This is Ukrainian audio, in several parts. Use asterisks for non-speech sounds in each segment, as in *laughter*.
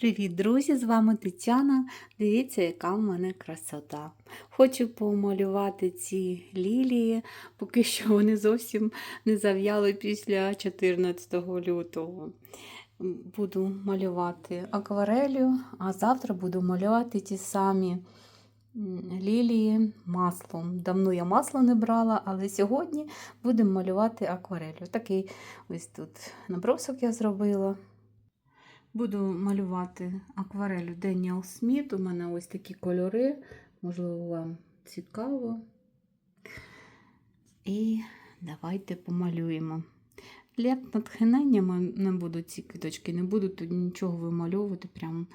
Привіт, друзі! З вами Тетяна. Дивіться, яка в мене красота. Хочу помалювати ці лілії, поки що вони зовсім не зав'яли після 14 лютого. Буду малювати акварелью, а завтра буду малювати ті самі лілії маслом. Давно я масло не брала, але сьогодні будемо малювати акварелью. Такий ось тут набросок я зробила. Буду малювати акварелю Деніел Сміт. У мене ось такі кольори, можливо, вам цікаво. І давайте помалюємо. Для натхнення не буду ці квіточки, не буду тут нічого вимальовувати прям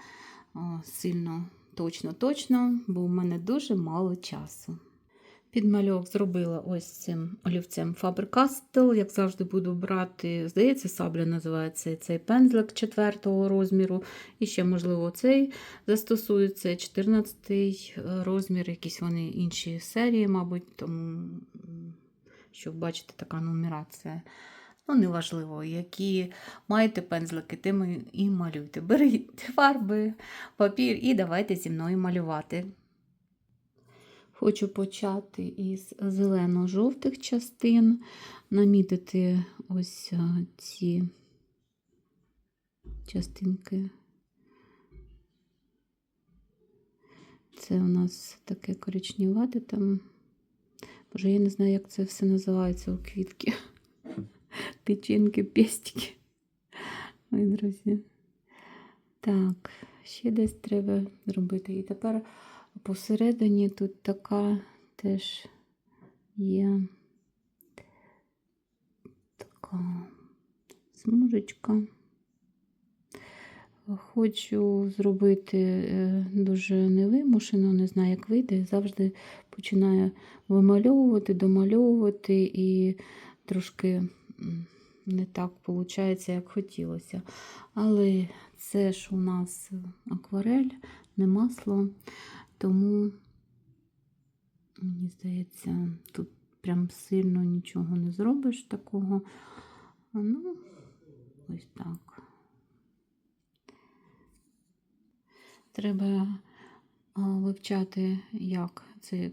о, сильно точно-точно, бо у мене дуже мало часу. Підмальовок зробила ось цим олівцем Faber-Castell. Як завжди, буду брати, здається, сабля називається цей пензлик 4 розміру. І ще, можливо, цей застосується 14 розмір, якісь вони інші серії, мабуть, тому, щоб бачити, така нумерація. Ну, неважливо, які маєте пензлики, тими і малюйте. Беріть фарби, папір і давайте зі мною малювати. Хочу почати із зелено-жовтих частин, намітити ось ці частинки. Це у нас таке коричневате там. Боже, я не знаю, як це все називається у квітки. *laughs* Тичинки, пестики. Ой, друзі. Так, ще десь треба зробити. І тепер посередині тут така теж є така смужечка. Хочу зробити дуже невимушено, не знаю, як вийде. Завжди починаю вимальовувати, домальовувати і трошки не так виходить, як хотілося. Але це ж у нас акварель, не масло, тому, мені здається, тут прям сильно нічого не зробиш такого. Ну, ось так. Треба вивчати, як це,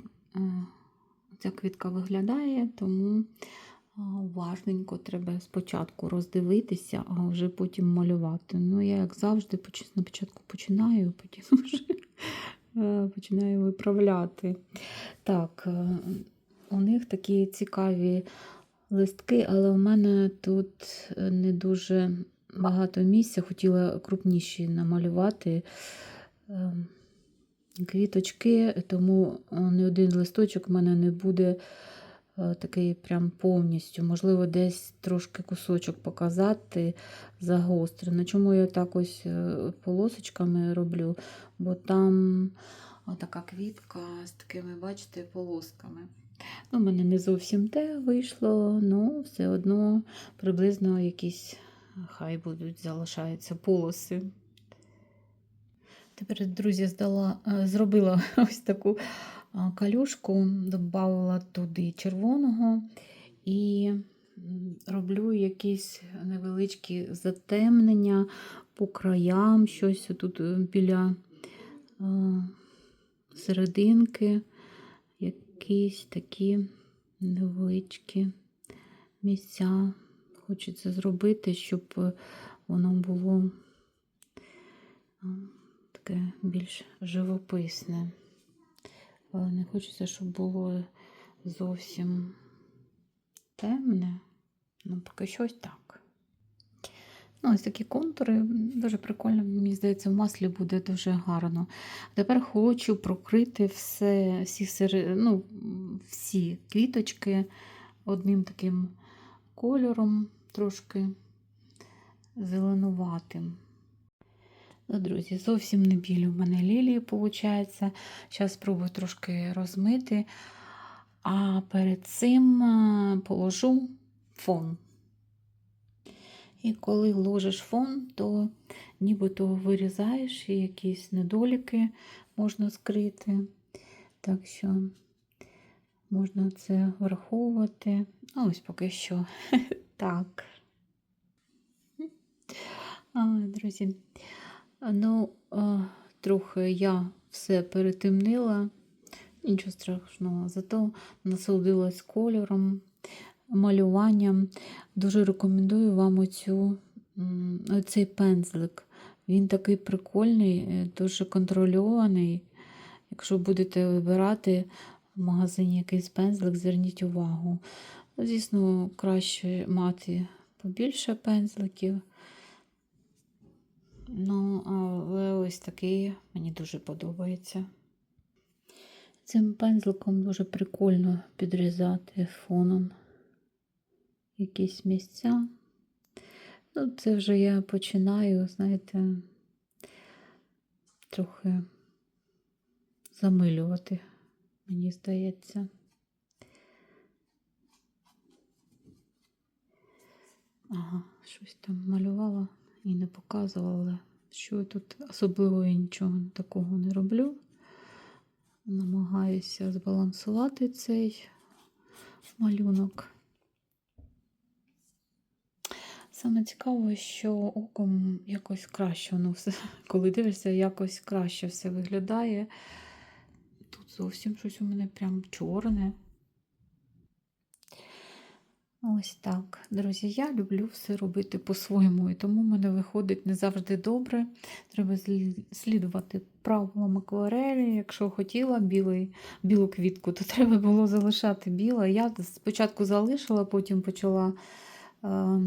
ця квітка виглядає, тому уважненько треба спочатку роздивитися, а вже потім малювати. Ну, я, як завжди, спочатку починаю, потім *laughs* вже починаю виправляти. Так, у них такі цікаві листки, але у мене тут не дуже багато місця, хотіла крупніші намалювати квіточки, тому не один листочок в мене не буде такий прям повністю. Можливо, десь трошки кусочок показати загострено. Чому я так ось полосочками роблю? Бо там така квітка з такими, бачите, полосками. Ну, У мене не зовсім те вийшло, але все одно приблизно якісь хай будуть залишаються полоси. Тепер, друзі, здала, зробила *laughs* ось таку калюшку, додавала туди червоного і роблю якісь невеличкі затемнення по краям, щось тут біля серединки, якісь такі невеличкі місця. Хочеться зробити, щоб воно було таке більш живописне. Але не хочеться, щоб було зовсім темне. Ну, поки щось так. Ну, ось такі контури, дуже прикольно, мені здається, в маслі буде дуже гарно. Тепер хочу прокрити все, всі сири, ну, всі квіточки одним таким кольором, трошки зеленуватим. Ну, Друзі, зовсім не білі в мене лілії, виходить. Зараз спробую трошки розмити, а перед цим положу фон. І коли ложиш фон, то нібито вирізаєш і якісь недоліки можна скрити. Так що можна це враховувати. А ось поки що *laughs* так. Друзі. Ну, трохи я все перетемнила, нічого страшного, зато насолодилась кольором, малюванням. Дуже рекомендую вам оцю, оцей пензлик. Він такий прикольний, е, дуже контрольований. Якщо будете вибирати в магазині якийсь пензлик, зверніть увагу. Звісно, краще мати побільше пензликів. Ну, але ось такий мені дуже подобається. Цим пензликом дуже прикольно підрізати фоном якісь місця. Ну, це вже я починаю, знаєте, трохи замилювати, мені здається. Ага, щось там малювала і не показувала, що тут особливо я нічого такого не роблю. Намагаюся збалансувати цей малюнок. Саме цікаво, що оком якось краще воно все, *laughs* коли дивишся, якось краще все виглядає. Тут зовсім щось у мене прям чорне. Ось так, друзі, я люблю все робити по-своєму, і тому в мене виходить не завжди добре. Треба слідувати правилам акварелі. Якщо хотіла білий, білу квітку, то *laughs* треба було залишати біле. Я спочатку залишила, потім почала е,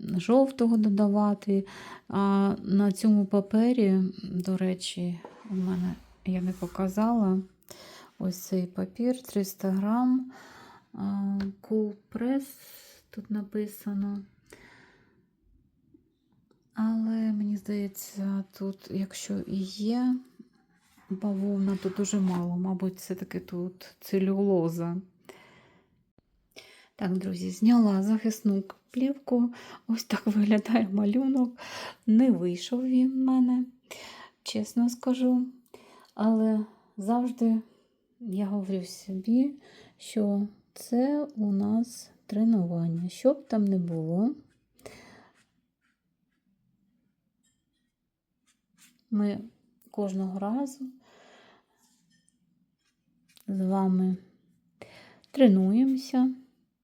жовтого додавати. А на цьому папері, до речі, у мене я не показала ось цей папір 300 грам. Cool Press тут написано. Але мені здається, тут, якщо і є бавовна, то дуже мало. Мабуть, все-таки тут целюлоза. Так, друзі, зняла захисну плівку. Ось так виглядає малюнок. Не вийшов він в мене, чесно скажу. Але завжди я говорю собі, що це у нас тренування. Що б там не було, ми кожного разу з вами тренуємося,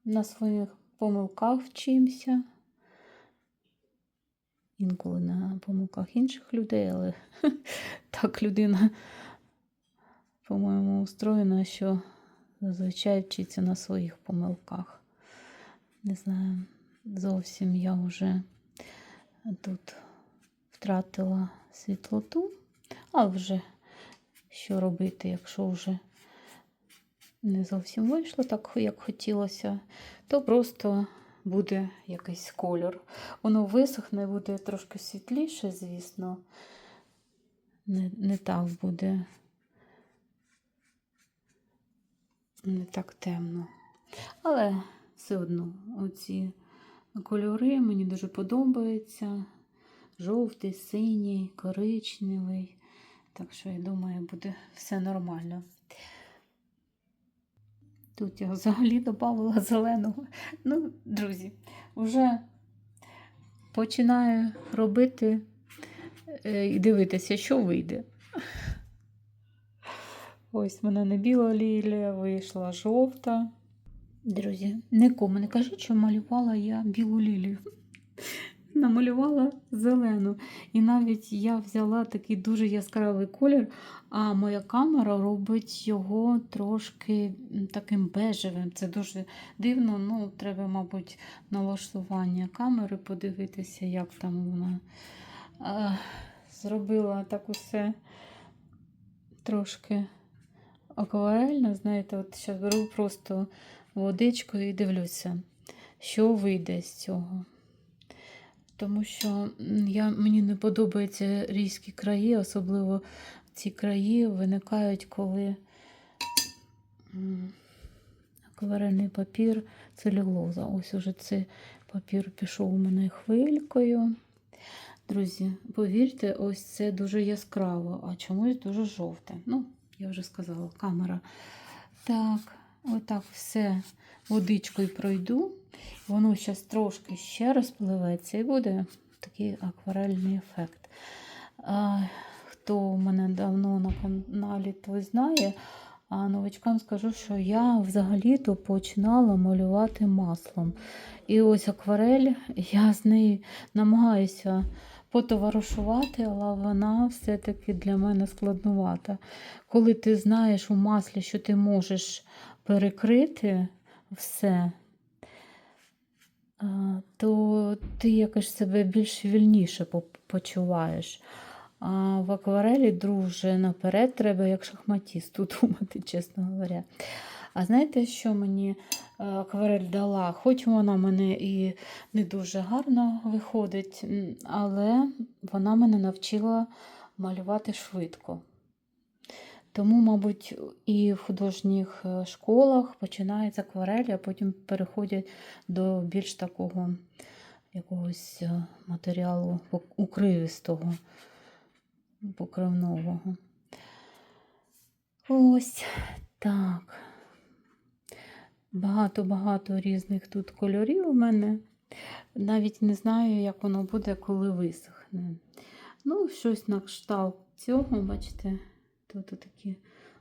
на своїх помилках вчимося. Інколи на помилках інших людей, але *laughs* так людина, по-моєму, устроєна, що зазвичай вчиться на своїх помилках. Не знаю, зовсім я вже тут втратила світлоту, а вже що робити, якщо вже не зовсім вийшло так, як хотілося, то просто буде якийсь кольор. Воно висохне, буде трошки світліше, звісно. Не, не так буде. Не так темно. Але все одно оці кольори мені дуже подобаються. Жовтий, синій, коричневий. Так що, я думаю, буде все нормально. Тут я взагалі додавала *laughs* зеленого. Ну, друзі, вже починаю робити е, і дивитися, що вийде. Ось в мене не біла лілія, вийшла жовта. Друзі, нікому не кажіть, що малювала я білу лілію. *laughs* Намалювала зелену. І навіть я взяла такий дуже яскравий колір, а моя камера робить його трошки таким бежевим. Це дуже дивно. Ну, треба, мабуть, налаштування камери подивитися, як там вона а, зробила так усе трошки акварельно. Знаєте, от зараз беру просто водичку і дивлюся, що вийде з цього. Тому що я, мені не подобаються різкі краї, особливо ці краї виникають, коли акварельний папір целюлоза. Ось уже цей папір пішов у мене хвилькою. Друзі, повірте, ось це дуже яскраво, а чомусь дуже жовте. Ну, я вже сказала, камера. Так, отак все водичкою пройду. Воно зараз трошки ще розпливеться і буде такий акварельний ефект. А, каналі, той знає. А новачкам скажу, що я взагалі-то починала малювати маслом. І ось акварель, я з нею намагаюся потоваришувати, але вона все-таки для мене складнувата. Коли ти знаєш у маслі, що ти можеш перекрити все, то ти якось себе більш вільніше почуваєш. А в акварелі, друже, наперед треба як шахматісту *laughs* думати, чесно говоря. А знаєте, що мені е, акварель дала? Хоч вона мене і не дуже гарно виходить, але вона мене навчила малювати швидко. Тому, мабуть, і в художніх е, школах починається акварель, а потім переходять до більш такого якогось е, матеріалу укривистого, покривного. Ось так. Багато-багато різних тут кольорів у мене. Навіть не знаю, як воно буде, коли висохне. Ну, щось на кшталт цього, бачите, тут такі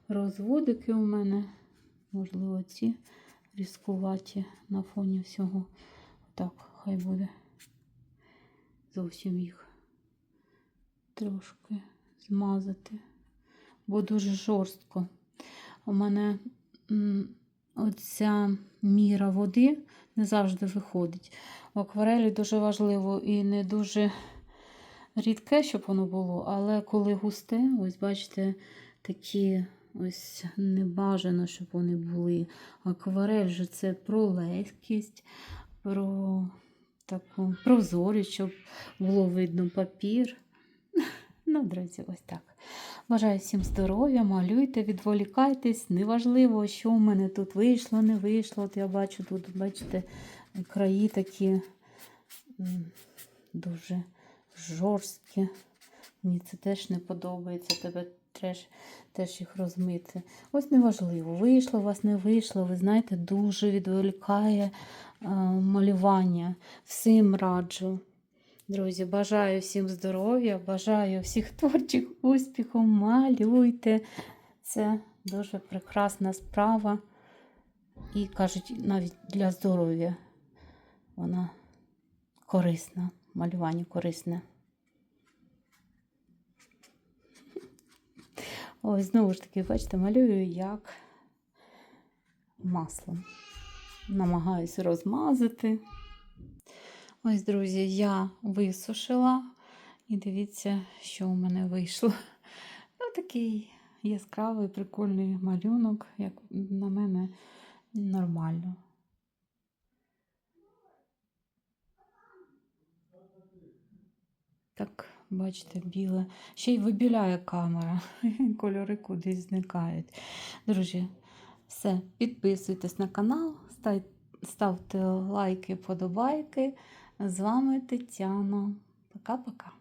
розводики у мене. Можливо, ці різкуваті на фоні всього. Так, хай буде. Зовсім їх трошки змазати, бо дуже жорстко. У мене оця міра води не завжди виходить. В акварелі дуже важливо і не дуже рідке, щоб воно було, але коли густе, ось бачите, такі ось не бажано, щоб вони були. Акварель же це про легкість, про таку прозорість, щоб було видно папір. *laughs* Ну, друзі, ось так. Бажаю всім здоров'я, малюйте, відволікайтесь. Неважливо, що в мене тут вийшло, не вийшло. От я бачу тут, бачите, краї такі дуже жорсткі. Мені це теж не подобається. Тебе теж, теж їх розмити. Ось неважливо, вийшло у вас, не вийшло. Ви знаєте, дуже відволікає е, малювання. Всім раджу. Друзі, бажаю всім здоров'я, бажаю всіх *laughs* творчих успіхів, малюйте. Це дуже прекрасна справа. І кажуть, навіть для здоров'я вона корисна, малювання корисне. *laughs* Ось, знову ж таки, бачите, малюю як маслом. Намагаюся розмазати. Ось, друзі, я висушила. І дивіться, що у мене вийшло. Ну, такий яскравий, прикольний малюнок, як на мене, нормально. Так, бачите, біле. Ще й вибіляє камера. *laughs* Кольори кудись зникають. Друзі, все, підписуйтесь на канал, ставте лайки, подобайки. З вами Тетяна. Пока-пока.